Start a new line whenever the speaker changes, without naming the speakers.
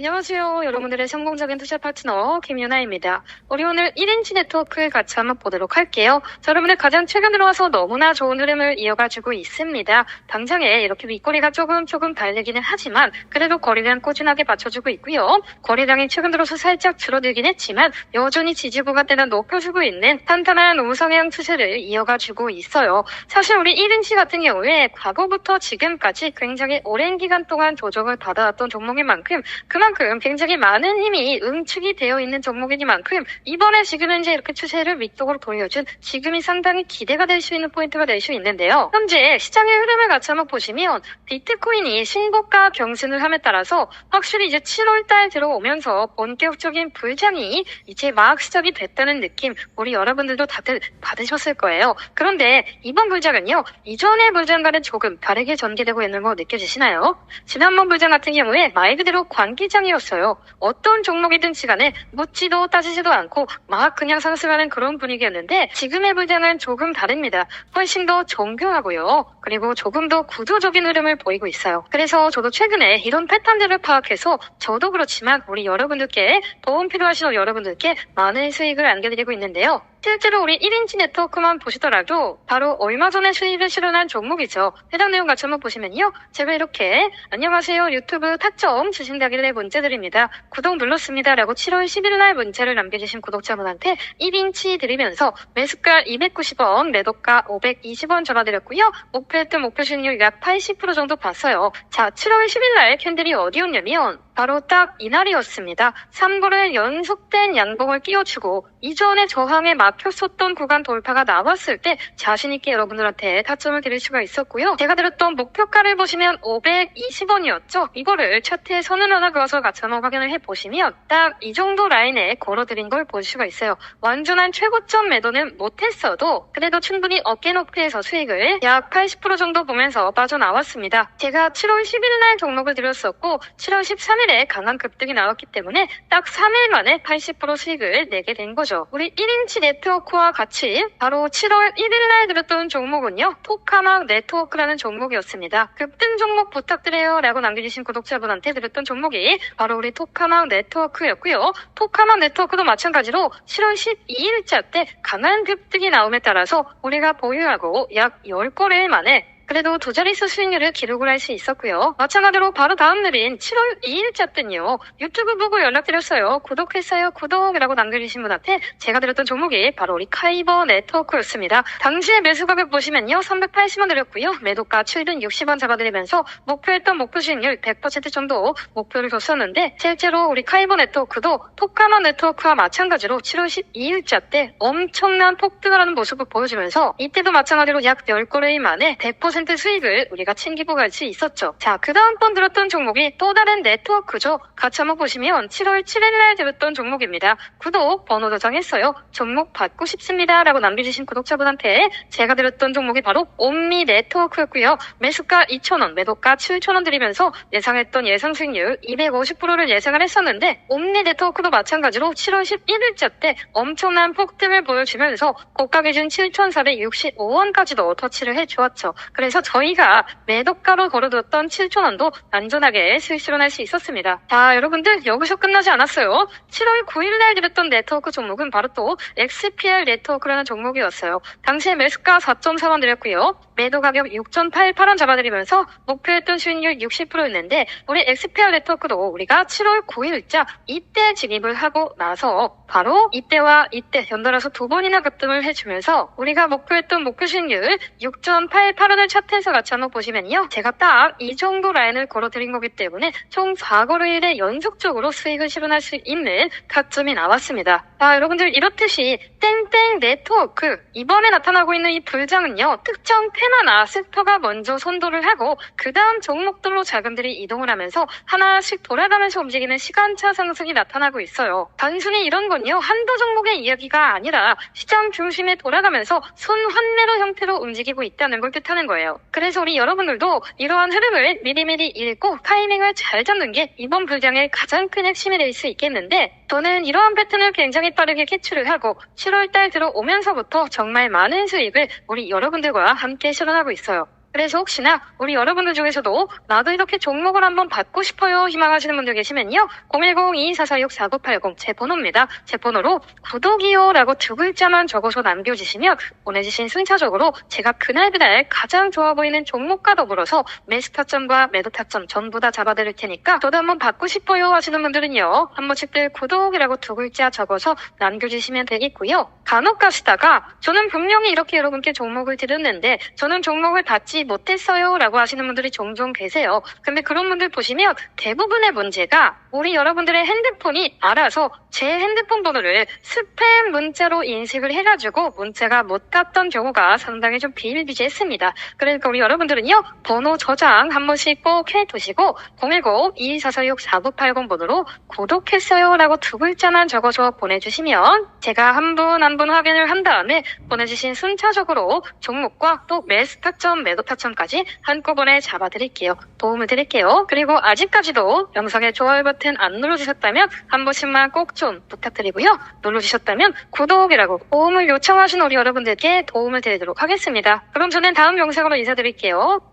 안녕하세요. 여러분들의 성공적인 투자 파트너 김유나입니다. 우리 오늘 1인치 네트워크를 같이 한번 보도록 할게요. 자, 여러분들 가장 최근 들어와서 너무나 좋은 흐름을 이어가지고 있습니다. 당장에 이렇게 윗꼬리가 조금 조금 달리기는 하지만 그래도 거래량 꾸준하게 받쳐주고 있고요. 거래량이 최근 들어서 살짝 줄어들긴 했지만 여전히 지지구간대는 높여주고 있는 탄탄한 우상향 추세를 이어가지고 있어요. 사실 우리 1인치 같은 경우에 과거부터 지금까지 굉장히 오랜 기간 동안 조정을 받아왔던 종목인 만큼 그만 큼 굉장히 많은 힘이 응축이 되어 있는 종목이니만큼 이번에 지금은 이제 이렇게 추세를 위쪽으로 돌려준 지금이 상당히 기대가 될 수 있는 포인트가 될 수 있는데요. 현재 시장의 흐름을 같이 한번 보시면 비트코인이 신고가 경신을 함에 따라서 확실히 이제 7월달 들어오면서 본격적인 불장이 이제 막 시작이 됐다는 느낌 우리 여러분들도 다들 받으셨을 거예요. 그런데 이번 불장은요 이전의 불장과는 조금 다르게 전개되고 있는 거 느껴지시나요? 지난번 불장 같은 경우에 말 그대로 관기장 이었어요. 어떤 종목이든지 간에 묻지도 따지지도 않고 막 그냥 상승하는 그런 분위기였는데 지금의 불장은 조금 다릅니다. 훨씬 더 정교하고요. 그리고 조금 더 구조적인 흐름을 보이고 있어요. 그래서 저도 최근에 이런 패턴들을 파악해서 저도 그렇지만 우리 여러분들께 도움 필요하신 여러분들께 많은 수익을 안겨드리고 있는데요. 실제로 우리 1인치 네트워크만 보시더라도 바로 얼마 전에 수익을 실현한 종목이죠. 해당 내용 같이 한번 보시면요. 제가 이렇게 안녕하세요 유튜브 타점 주신다길래 문제 드립니다. 구독 눌렀습니다. 라고 7월 10일 날 문자를 남겨주신 구독자분한테 1인치 드리면서 매수가 290원, 매도가 520원 전화드렸고요. 목표 했던 목표 수익률 약 80% 정도 봤어요. 자, 7월 10일 날 캔들이 어디였냐면 바로 딱 이날이었습니다. 3거를 연속된 양봉을 끼워주고 이전에 저항에 막혔었던 구간 돌파가 나왔을 때 자신있게 여러분들한테 타점을 드릴 수가 있었고요. 제가 드렸던 목표가를 보시면 520원이었죠. 이거를 차트에 선을 하나 그어서 같이 한번 확인을 해보시면 딱 이 정도 라인에 걸어드린 걸 볼 수가 있어요. 완전한 최고점 매도는 못했어도 그래도 충분히 어깨 높이에서 수익을 약 80% 정도 보면서 빠져나왔습니다. 제가 7월 10일 날 종목을 드렸었고 7월 13일 에 강한 급등이 나왔기 때문에 딱 3일 만에 80% 수익을 내게 된 거죠. 우리 1인치 네트워크와 같이 바로 7월 1일 날 드렸던 종목은요. 토카막 네트워크라는 종목이었습니다. 급등 종목 부탁드려요 라고 남겨주신 구독자분한테 드렸던 종목이 바로 우리 토카막 네트워크였고요. 토카막 네트워크도 마찬가지로 7월 12일자 때 강한 급등이 나옴에 따라서 우리가 보유하고 약 10거래일 만에 그래도 두 자릿수 수익률을 기록을 할 수 있었고요. 마찬가지로 바로 다음 날인 7월 2일자 때는요. 유튜브 보고 연락드렸어요. 구독했어요. 구독이라고 남겨주신 분한테 제가 드렸던 종목이 바로 우리 카이버 네트워크였습니다. 당시의 매수 가격 보시면요. 380원 드렸고요. 매도가 760원 잡아드리면서 목표했던 목표 수익률 100% 정도 목표를 줬었는데 실제로 우리 카이버 네트워크도 토카마 네트워크와 마찬가지로 7월 12일자 때 엄청난 폭등을 하는 모습을 보여주면서 이때도 마찬가지로 약 10거래일 만에 100% 수익을 우리가 챙기고 갈 수 있었죠. 자, 그 다음번 들었던 종목이 또 다른 네트워크죠. 같이 한번 보시면 7월 7일날 들었던 종목입니다. 구독 번호 저장했어요. 종목 받고 싶습니다. 라고 남겨주신 구독자분한테 제가 드렸던 종목이 바로 옴미 네트워크였고요. 매수가 2,000원, 매도가 7,000원 드리면서 예상했던 예상 수익률 250%를 예상을 했었는데 옴니 네트워크도 마찬가지로 7월 11일자 때 엄청난 폭등을 보여주면서 고가 기준 7,465원까지도 터치를 해주었죠. 그래서 저희가 매도가로 걸어뒀던 7,000원도 안전하게 실현할 수 있었습니다. 자, 여러분들 여기서 끝나지 않았어요. 7월 9일날 드렸던 네트워크 종목은 바로 또 XPR 네트워크라는 종목이었어요. 당시에 매수가 4.4원 드렸고요. 매도 가격 6.88원 잡아드리면서 목표했던 수익률 60%였는데 우리 XPR 네트워크도 우리가 7월 9일자 이때 진입을 하고 나서 바로 이때와 이때 연달아서 두 번이나 급등을 해주면서 우리가 목표했던 목표 수익률 6.88원을 차트에서 같이 한번 보시면요. 제가 딱 이 정도 라인을 걸어드린 거기 때문에 총 4거래일에 연속적으로 수익을 실현할 수 있는 가점이 나왔습니다. 자, 여러분들 이렇듯이 땡땡 네트워크 이번에 나타나고 있는 이 불장은요. 특정 테 마나 섹터가 먼저 선도를 하고 그 다음 종목들로 자금들이 이동을 하면서 하나씩 돌아가면서 움직이는 시간차 상승이 나타나고 있어요. 단순히 이런 건요. 한도 종목의 이야기가 아니라 시장 중심에 돌아가면서 순환매로 형태로 움직이고 있다는 걸 뜻하는 거예요. 그래서 우리 여러분들도 이러한 흐름을 미리미리 읽고 타이밍을 잘 잡는 게 이번 불장의 가장 큰 핵심이 될 수 있겠는데 저는 이러한 패턴을 굉장히 빠르게 캐치를 하고 7월달 들어오면서부터 정말 많은 수익을 우리 여러분들과 함께 실현하고 있어요. 그래서 혹시나 우리 여러분들 중에서도 나도 이렇게 종목을 한번 받고 싶어요 희망하시는 분들 계시면요. 010-2446-4980 제 번호입니다. 제 번호로 구독이요 라고 두 글자만 적어서 남겨주시면 보내주신 순차적으로 제가 그날 그날 가장 좋아 보이는 종목과 더불어서 매수 타점과 매도 타점 전부 다 잡아드릴 테니까 저도 한번 받고 싶어요 하시는 분들은요. 한 번씩들 구독이라고 두 글자 적어서 남겨주시면 되겠고요. 간혹 가시다가 저는 분명히 이렇게 여러분께 종목을 드렸는데 저는 종목을 받지 못했어요 라고 하시는 분들이 종종 계세요. 근데 그런 분들 보시면 대부분의 문제가 우리 여러분들의 핸드폰이 알아서 제 핸드폰 번호를 스팸 문자로 인식을 해가지고 문자가 못 갔던 경우가 상당히 좀 비일비재했습니다. 그러니까 우리 여러분들은요 번호 저장 한 번씩 꼭 해두시고 010-2446-4980 번호로 구독했어요 라고 두 글자만 적어서 보내주시면 제가 한분 한 분 확인을 한 다음에 보내주신 순차적으로 종목과 또 매수 타점 매도 타점까지 한꺼번에 잡아드릴게요. 도움을 드릴게요. 그리고 아직까지도 영상에 좋아요 버튼 안 눌러주셨다면 한 번씩만 꼭 좀 부탁드리고요. 눌러주셨다면 구독이라고 도움을 요청하신 우리 여러분들께 도움을 드리도록 하겠습니다. 그럼 저는 다음 영상으로 인사드릴게요.